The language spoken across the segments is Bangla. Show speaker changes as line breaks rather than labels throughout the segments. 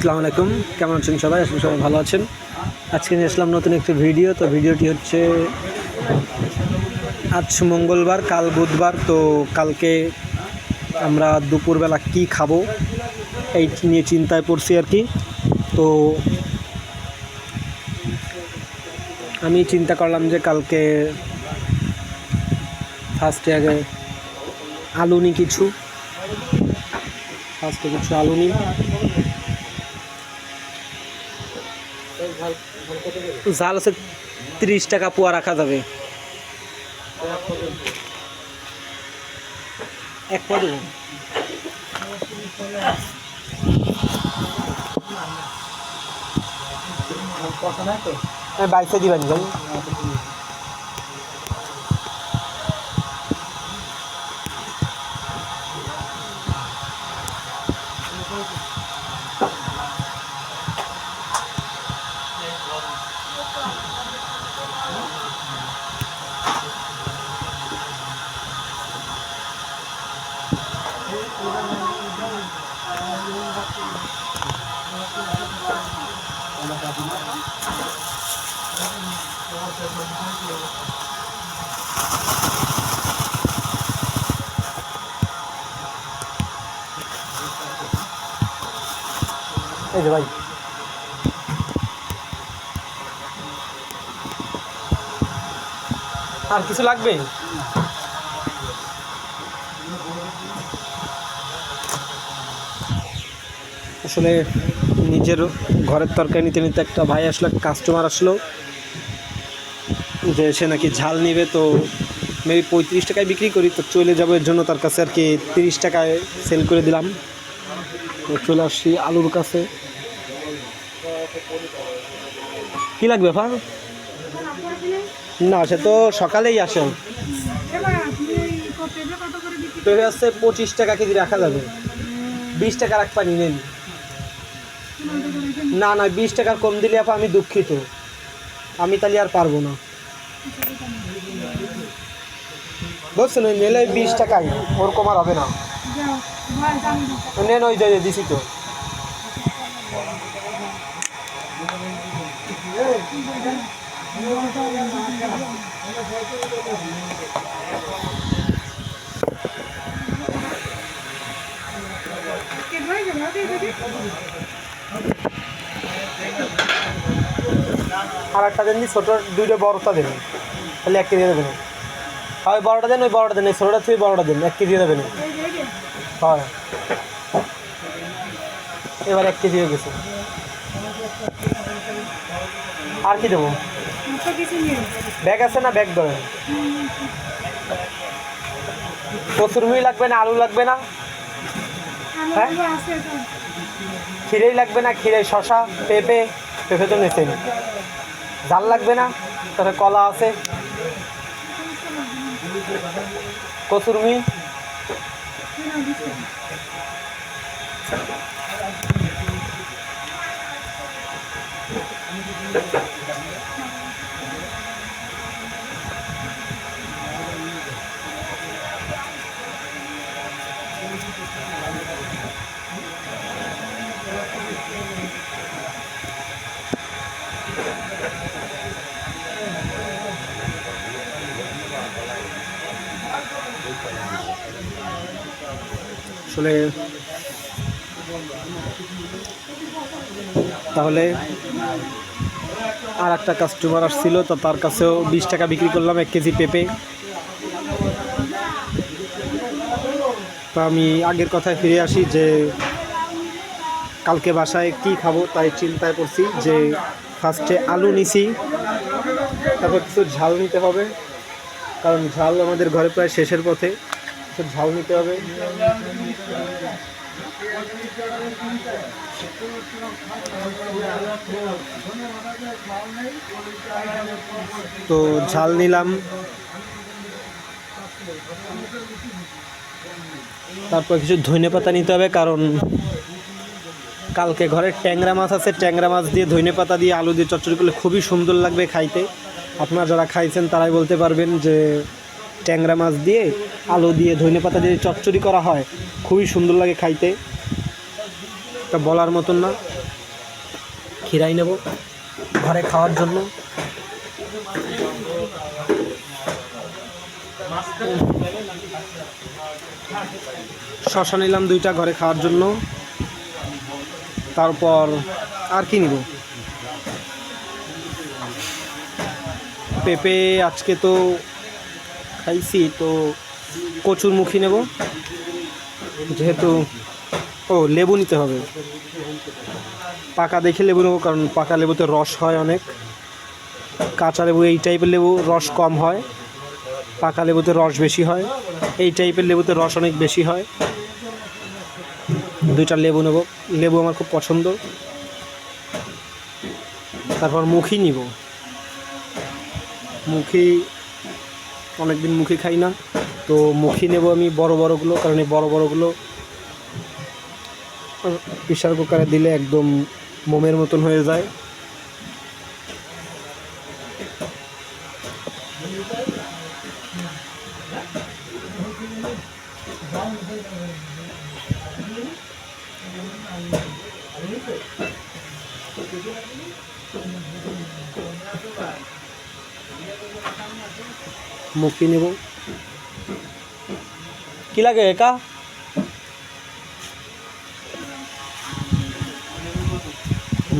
আসসালামু আলাইকুম। কেমন আছেন সবাই? আসলে সবাই ভালো আছেন। আজকে নিয়ে আসলাম নতুন একটি ভিডিও। তো ভিডিওটি হচ্ছে, আজ মঙ্গলবার, কাল বুধবার। তো কালকে আমরা দুপুরবেলা কি খাব এই নিয়ে চিন্তায় পড়ছি আর কি। তো আমি চিন্তা করলাম যে কালকে ফার্স্টে আগে আলু নিই কিছু। ফার্স্টে কিছু আলু নিই। ঝাল আছে তিরিশ টাকা পোয়া রাখা যাবে। এক পোয়া দেবো? আমি বাইশে দিবেন ভাই। এই যে ভাই আর কিছু লাগবে আসলে নিজের ঘরের তরকারি নিতে নিতে একটা ভাই আসলো কাস্টমার আসলো, যে সে নাকি ঝাল নিবে, তো মেবি পঁয়ত্রিশ টাকায় বিক্রি করি, তো চলে যাব এর জন্য তার কাছে আর কি তিরিশ টাকায় সেল করে দিলাম। তো চলে আসছি আলুর কাছে। কি লাগবে ফা না, সে তো সকালেই আসে। পেঁপে আসছে পঁচিশ টাকা কেজি রাখা যাবে। বিশ টাকা রাখ পানি নেন। না না, বিশ টাকার কম দিলে আপা আমি দুঃখিত। আমি তাহলে আর পারব না। বুঝছেন ওই নেলে বিশ টাকাই। ওরকম আর হবে না। নেন ওই যে, দিছি তো। আর একটা দেন ছোটো দুইটা, বড়টা দেবেন তাহলে এক কেজি দেবেন। হয় ওই বড়টা দেন, ওই বড়টা দেন, এই ছোটোটা থেকে বড়টা দেন, এক কেজি দেবেন। হয়। এবার এক কেজি হয়ে গেছে। আর কি দেবো? ব্যাগ আছে না ব্যাগ ধরেন? কচুরমুই লাগবে না, আলু লাগবে না? হ্যাঁ? ক্ষীরেই লাগবে না, ক্ষীরে শশা পেঁপে পেঁপে তো নেছেন জাল লাগবে না তারপরে কলা আছে কচুরমি আসলে তাহলে আর একটা কাস্টমার আসছিল, তো তার কাছেও বিশ টাকা বিক্রি করলাম, এক কেজি পেঁপে। তো আমি আগের কথায় ফিরে আসি যে কালকে বাসায় কি খাব তাই চিন্তায় করছি যে ফার্স্টে আলু নিছি, তারপর কিছু ঝাল নিতে হবে, কারণ ঝাল আমাদের ঘরে প্রায় শেষের পথে। কিছু ঝাল নিতে হবে। তো ঝাল নিলাম। তারপর কিছু ধনে পাতা নিতে হবে, কারণ কালকে ঘরে ট্যাংরা মাছ আছে, ট্যাংরা মাছ দিয়ে ধনে পাতা দিয়ে আলু দিয়ে চচ্চড়ি করলে খুবই সুন্দর লাগবে খাইতে। আপনারা যারা খাইছেন তারাই বলতে পারবেন যে ট্যাংরা মাছ দিয়ে, আলু দিয়ে ধনে পাতা দিয়ে চচ্চড়ি করা হয়, খুবই সুন্দর লাগে খাইতে। তা বলার মতন না। খিরাই নেব ঘরে খাওয়ার জন্য। শশা নিলাম দুইটা ঘরে খাওয়ার জন্য। তারপর আর কি নিব? পেঁপে আজকে তো খাইছি, তো কচুর মুখী নেব। যেহেতু, ও, লেবু নিতে হবে। পাকা দেখে লেবু নেব, কারণ পাকা লেবুতে রস হয় অনেক। কাঁচা লেবু, এই টাইপের লেবু রস কম হয়। পাকা লেবুতে রস বেশি হয়। এই টাইপের লেবুতে রস অনেক বেশি হয়। দুইটা লেবু নেব। লেবু আমার খুব পছন্দ। তারপর মুখি নিব। মুখি অনেকদিন মুখে খাই না। তো মুখি নেব আমি বড় বড়গুলো কারণ এই বড় বড়গুলো প্রেশার কুকারে দিলে একদম মোমের মতন হয়ে যায়। মুখি নেব। কি লাগে একা?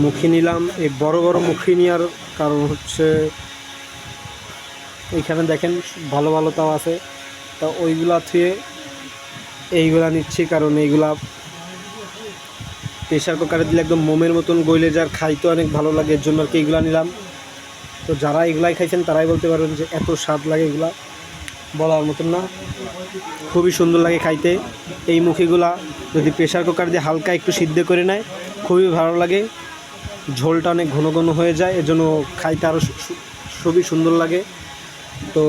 মুখি নিলাম। এই বড় বড় মুখি নেওয়ার কারণ হচ্ছে, এইখানে দেখেন ভালো ভালো তাও আছে। তা ওইগুলা থুয়ে এইগুলা নিচ্ছি কারণ এইগুলা প্রেশার কুকারে দিলে একদম মোমের মতন গইলে যার খাইতে অনেক ভালো লাগে, এর জন্য আর কি এইগুলা নিলাম। তো যারা এগুলাই খাইছেন, তারাই বলতে পারবেন যে এত স্বাদ লাগে এগুলা। বলার মতন না। খুবই সুন্দর লাগে খাইতে। এই মুখিগুলা যদি প্রেশার কুকার দিয়ে হালকা একটু সিদ্ধ করে নেয়, খুবই ভালো লাগে। ঝোলটা অনেক ঘন ঘন হয়ে যায়, এজন্য খাইতে আরও খুবই সুন্দর লাগে। তো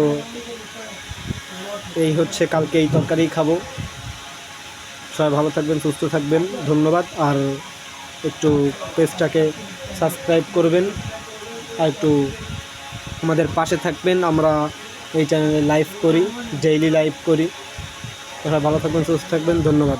এই হচ্ছে কালকে এই তরকারি খাব। সবাই ভালো থাকবেন, সুস্থ থাকবেন, ধন্যবাদ। আর একটু পেজটাকে সাবস্ক্রাইব করবেন, আর একটু আমাদের পাশে থাকবেন। আমরা এই চ্যানেলে লাইভ করি ডেইলি লাইভ করি। আপনারা ভালো থাকবেন, সুস্থ থাকবেন। ধন্যবাদ।